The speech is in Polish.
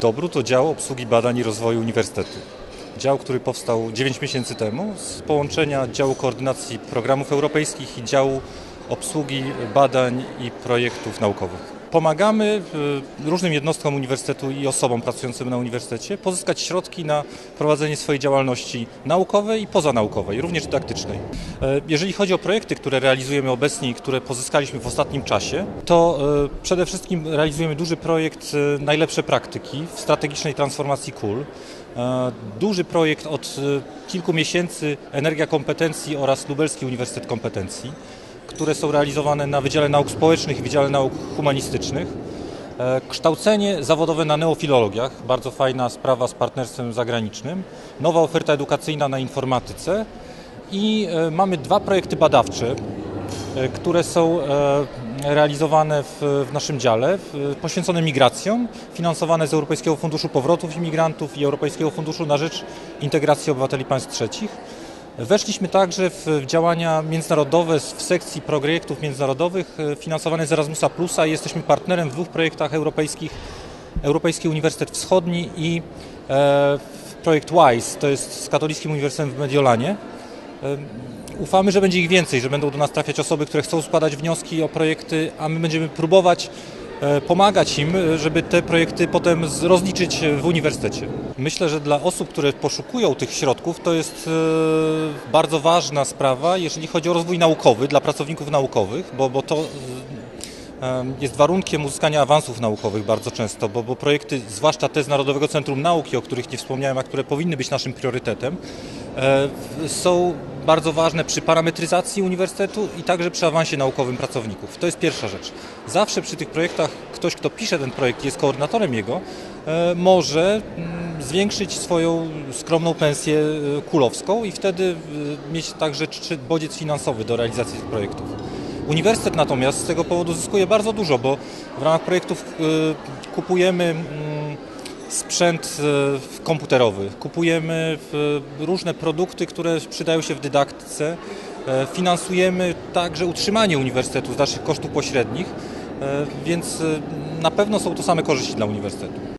Dobru to dział obsługi badań i rozwoju uniwersytetu. Dział, który powstał 9 miesięcy temu z połączenia działu koordynacji programów europejskich i działu obsługi badań i projektów naukowych. Pomagamy y, różnym jednostkom uniwersytetu i osobom pracującym na uniwersytecie pozyskać środki na prowadzenie swojej działalności naukowej i pozanaukowej, również dydaktycznej. E, Jeżeli chodzi o projekty, które realizujemy obecnie i które pozyskaliśmy w ostatnim czasie, to e, przede wszystkim realizujemy duży projekt e, Najlepsze praktyki w strategicznej transformacji KUL. E, Duży projekt od e, kilku miesięcy Energia Kompetencji oraz Lubelski Uniwersytet Kompetencji które są realizowane na Wydziale Nauk Społecznych i Wydziale Nauk Humanistycznych. E, Kształcenie zawodowe na neofilologiach, bardzo fajna sprawa z partnerstwem zagranicznym. Nowa oferta edukacyjna na informatyce i e, mamy dwa projekty badawcze, e, które są realizowane w, w naszym dziale, poświęcone migracjom, finansowane z Europejskiego Funduszu Powrotów Imigrantów i Europejskiego Funduszu na rzecz Integracji Obywateli Państw Trzecich. Weszliśmy także w działania międzynarodowe w sekcji projektów międzynarodowych e, finansowane z Erasmusa Plusa jesteśmy partnerem w dwóch projektach europejskich. Europejski Uniwersytet Wschodni i e, projekt WISE, to jest z Katolickim Uniwersytetem w Mediolanie. E, Ufamy, że będzie ich więcej, że będą do nas trafiać osoby, które chcą składać wnioski o projekty, a my będziemy próbować pomagać im, żeby te projekty potem rozliczyć w uniwersytecie. Myślę, że dla osób, które poszukują tych środków, to jest e, bardzo ważna sprawa, jeżeli chodzi o rozwój naukowy dla pracowników naukowych, bo, bo to e, jest warunkiem uzyskania awansów naukowych bardzo często, bo, bo projekty, zwłaszcza te z Narodowego Centrum Nauki, o których nie wspomniałem, a które powinny być naszym priorytetem, e, są bardzo ważne przy parametryzacji uniwersytetu i także przy awansie naukowym pracowników. To jest pierwsza rzecz. Zawsze przy tych projektach ktoś, kto pisze ten projekt, jest koordynatorem jego, e, może mm, zwiększyć swoją skromną pensję e, kulowską i wtedy e, mieć także bodziec finansowy do realizacji tych projektów. Uniwersytet natomiast z tego powodu zyskuje bardzo dużo, bo w ramach projektów y, kupujemy mm, sprzęt komputerowy, kupujemy różne produkty, które przydają się w dydaktyce, e, finansujemy także utrzymanie uniwersytetu z naszych kosztów pośrednich, e, więc na pewno są to same korzyści dla uniwersytetu.